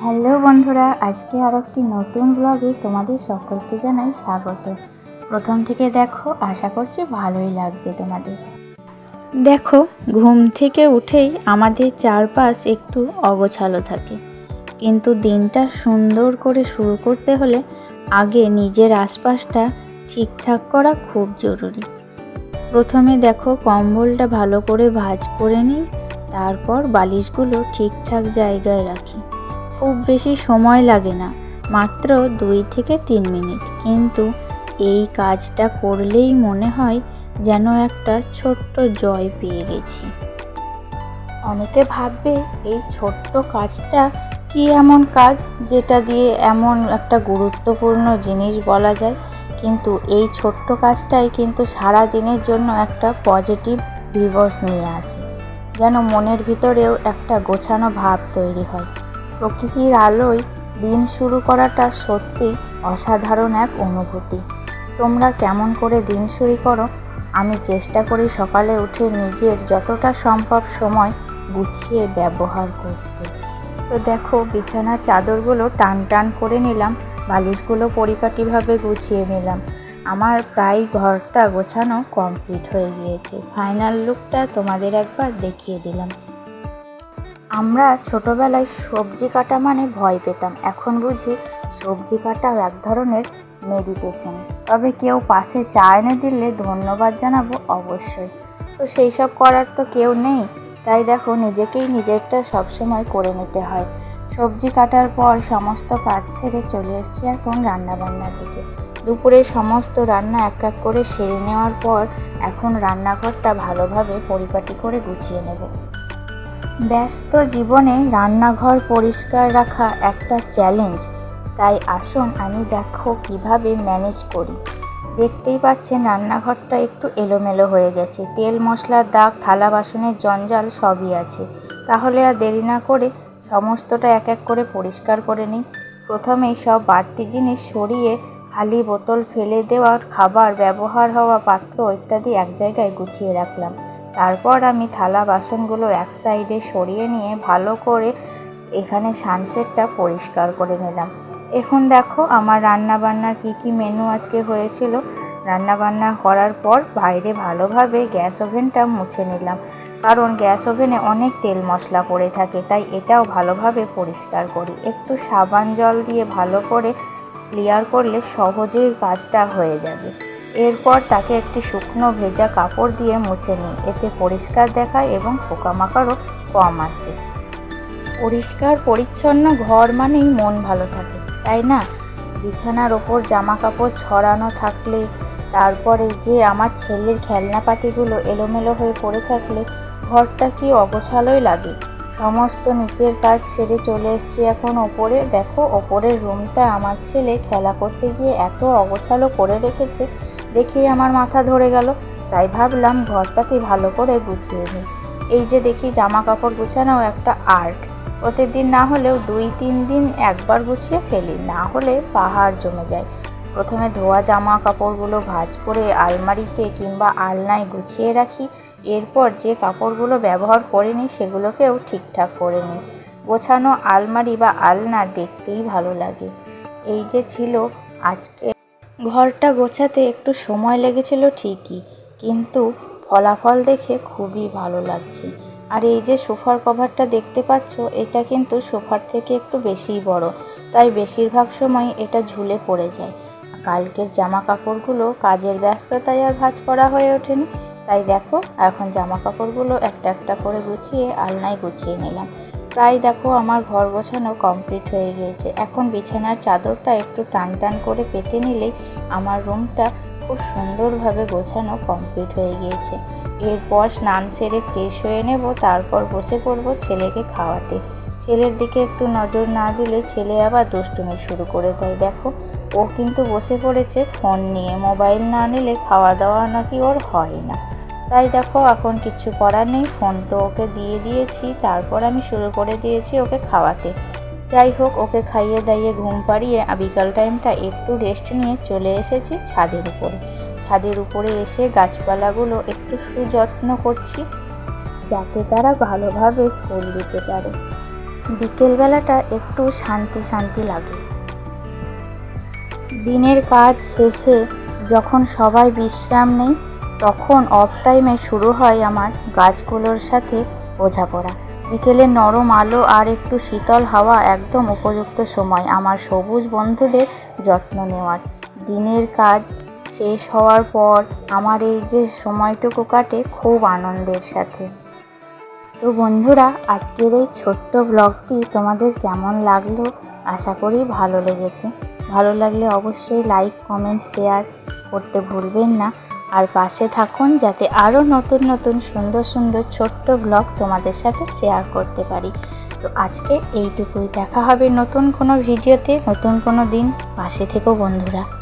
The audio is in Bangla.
হ্যালো বন্ধুরা, আজকে আর একটি নতুন ব্লগে তোমাদের সকলকে জানাই স্বাগত। প্রথম থেকে দেখো, আশা করছি ভালোই লাগবে তোমাদের। দেখো, ঘুম থেকে উঠেই আমাদের চারপাশ একটু অগোছালো থাকে। কিন্তু দিনটা সুন্দর করে শুরু করতে হলে আগে নিজের আশপাশটা ঠিকঠাক করা খুব জরুরি। প্রথমে দেখো, কম্বলটা ভালো করে ভাঁজ করে নিই, তারপর বালিশগুলো ঠিকঠাক জায়গায় রাখি। খুব বেশি সময় লাগে না, মাত্র দুই থেকে তিন মিনিট। কিন্তু এই কাজটা করলেই মনে হয় যেন একটা ছোট্ট জয় পেয়ে গেছি। অনেকে ভাববে, এই ছোট্ট কাজটা কি এমন কাজ যেটা দিয়ে এমন একটা গুরুত্বপূর্ণ জিনিস বলা যায়? কিন্তু এই ছোট্ট কাজটাই কিন্তু সারা দিনের জন্য একটা পজিটিভ ভিভস নিয়ে আসে, যেন মনের ভিতরেও একটা গোছানো ভাব তৈরি হয়। প্রকৃতির আলোয় দিন শুরু করাটা সত্যি অসাধারণ এক অনুভূতি। তোমরা কেমন করে দিন শুরু করো, আমি চেষ্টা করি সকালে উঠে নিজের যতটা সম্ভব সময় গুছিয়ে ব্যবহার করতে। তো দেখো, বিছানার চাদরগুলো টান টান করে নিলাম, বালিশগুলো পরিপাটিভাবে গুছিয়ে নিলাম। আমার প্রায় ঘরটা গোছানো কমপ্লিট হয়ে গিয়েছে। ফাইনাল লুকটা তোমাদের একবার দেখিয়ে দিলাম। আমরা ছোটবেলায় সবজি কাটা মানে ভয় পেতাম। এখন বুঝি সবজি কাটাও এক ধরনের মেডিটেশন তবে কেউ পাশে চা এনে দিলে ধন্যবাদ জানাব অবশ্যই। তো সেই সব করার তো কেউ নেই। তাই দেখো নিজেকেই নিজেরটা সবসময় করে নিতে হয়। সবজি কাটার পর সমস্ত কাজ ছেড়ে চলে এসেছি এখন রান্নাবান্নার দিকে। দুপুরে সমস্ত রান্না এক এক করে সেরে নেওয়ার পর এখন রান্নাঘরটা ভালোভাবে পরিপাটি করে গুছিয়ে নেব। ব্যস্ত জীবনে রান্নাঘর পরিষ্কার রাখা একটা চ্যালেঞ্জ তাই আসুন আমি দেখো কীভাবে ম্যানেজ করি। দেখতেই পাচ্ছেন রান্নাঘরটা একটু এলোমেলো হয়ে গেছে। তেল মশলার দাগ, থালা, বাসনের জঞ্জাল সবই আছে। তাহলে আর দেরি না করে সমস্তটা এক এক করে পরিষ্কার করে নিই। প্রথমেই সব বাড়তি জিনিস সরিয়ে খালি বোতল ফেলে দেওয়ার খাবার ব্যবহার হওয়া পাত্র ইত্যাদি এক জায়গায় গুছিয়ে রাখলাম। তারপর আমি থালা বাসনগুলো এক সাইডে সরিয়ে নিয়ে ভালো করে এখানে সানসেটটা পরিষ্কার করে নিলাম। এখন দেখো আমার রান্না বান্নার কী কী মেনু আজকে হয়েছিল। রান্না বান্না করার পর বাইরে ভালোভাবে গ্যাস ওভেনটা মুছে নিলাম। কারণ গ্যাস ওভেনে অনেক তেল মশলা পড়ে থাকে, তাই এটাও ভালোভাবে পরিষ্কার করি। একটু সাবান জল দিয়ে ভালো করে ক্লিয়ার করলে সহজেই কাজটা হয়ে যাবে। এরপর তাকে একটি শুকনো ভেজা কাপড় দিয়ে মুছে নিই এতে পরিষ্কার দেখায় এবং পোকামাকড়ও কম আসে। পরিষ্কার, পরিচ্ছন্ন ঘর মানেই মন ভালো থাকে, তাই না? বিছানার ওপর জামা কাপড় ছড়ানো থাকলে, তারপরে যে আমার ছেলের খেলনাপাতিগুলো এলোমেলো হয়ে পড়ে থাকলে, ঘরটা কি অগোছালোই লাগে। সমস্ত নিচের কাজ সেরে চলে এসেছি এখন ওপরে। দেখো, ওপরের রুমটা আমার ছেলে খেলা করতে গিয়ে এত অগোছালো করে রেখেছে, দেখেই আমার মাথা ধরে গেল। তাই ভাবলাম ঘরটাকে ভালো করে গুছিয়ে নিই। এই যে দেখি জামা কাপড় গুছানো একটা আর্ট। প্রতিদিন না হলেও দুই, তিন দিন একবার গুছিয়ে ফেলি, না হলে পাহাড় জমে যায়। প্রথমে ধোয়া জামা কাপড়গুলো ভাঁজ করে আলমারিতে কিংবা আলনায় গুছিয়ে রাখি। এরপর যে কাপড়গুলো ব্যবহার করিনি সেগুলোকেও ঠিকঠাক করে নিই। গোছানো আলমারি বা আলনা দেখতেই ভালো লাগে। এই যে ছিল আজকে। ঘরটা গোছাতে একটু সময় লেগেছিল ঠিকই, কিন্তু ফলাফল দেখে খুবই ভালো লাগছে। আর এই যে সোফার কভারটা দেখতে পাচ্ছ, এটা কিন্তু সোফার থেকে একটু বেশিই বড়, তাই বেশিরভাগ সময় এটা ঝুলে পড়ে যায়। কালকের জামা কাপড়গুলো কাজের ব্যস্ততায় আর ভাঁজ করা হয়ে ওঠেনি। তাই দেখো, এখন জামা কাপড়গুলো একটা একটা করে গুছিয়ে, আলনায় গুছিয়ে নিলাম। প্রায় দেখো আমার ঘর গোছানো কমপ্লিট হয়ে গিয়েছে। এখন বিছানার চাদরটা একটু টান টান করে পেতে নিলেই আমার রুমটা খুব সুন্দরভাবে গোছানো কমপ্লিট হয়ে গিয়েছে। এরপর স্নান সেরে ফ্রেশ হয়ে নেব, তারপর বসে পড়ব ছেলেকে খাওয়াতে। ছেলের দিকে একটু নজর না দিলে ছেলে আবার দুষ্টুমি শুরু করে দেয়, দেখো। ও কিন্তু বসে পড়েছে ফোন নিয়ে। মোবাইল না নিলে খাওয়া দাওয়া নাকি ওর হয় না। তাই দেখো, এখন কিছু করার নেই। ফোন তো ওকে দিয়ে দিয়েছি, তারপর আমি শুরু করে দিয়েছি ওকে খাওয়াতে। যাই হোক, ওকে খাইয়ে দাইয়ে ঘুম পাড়িয়ে বিকাল টাইমটা একটু রেস্ট নিয়ে চলে এসেছি ছাদের উপরে। ছাদের উপরে এসে গাছপালাগুলো একটু সুযত্ন করছি, যাতে তারা ভালোভাবে ফুল দিতে পারে। বিকেলবেলাটা একটু শান্তি শান্তি লাগে। দিনের কাজ শেষে যখন সবাই বিশ্রাম নেই, তখন অফ টাইমে শুরু হয় আমার গাছগুলোর সাথে বোঝাপড়া। বিকেলে নরম আলো আর একটু শীতল হাওয়া একদম উপযুক্ত সময় আমার সবুজ বন্ধুদের যত্ন নেওয়ার। দিনের কাজ শেষ হওয়ার পর আমার এই যে সময়টুকু কাটে খুব আনন্দের সাথে। তো বন্ধুরা, আজকের এই ছোট্ট ব্লগটি তোমাদের কেমন লাগল? আশা করি ভালো লেগেছে। ভালো লাগলে অবশ্যই লাইক কমেন্ট শেয়ার করতে ভুলবেন না। আর পাশে থাকুন যাতে আরও নতুন নতুন, সুন্দর সুন্দর ছোট্ট ব্লগ তোমাদের সাথে শেয়ার করতে পারি। তো আজকে এইটুকুই। দেখা হবে নতুন কোনো ভিডিওতে নতুন কোনো দিন। পাশে থেকো বন্ধুরা।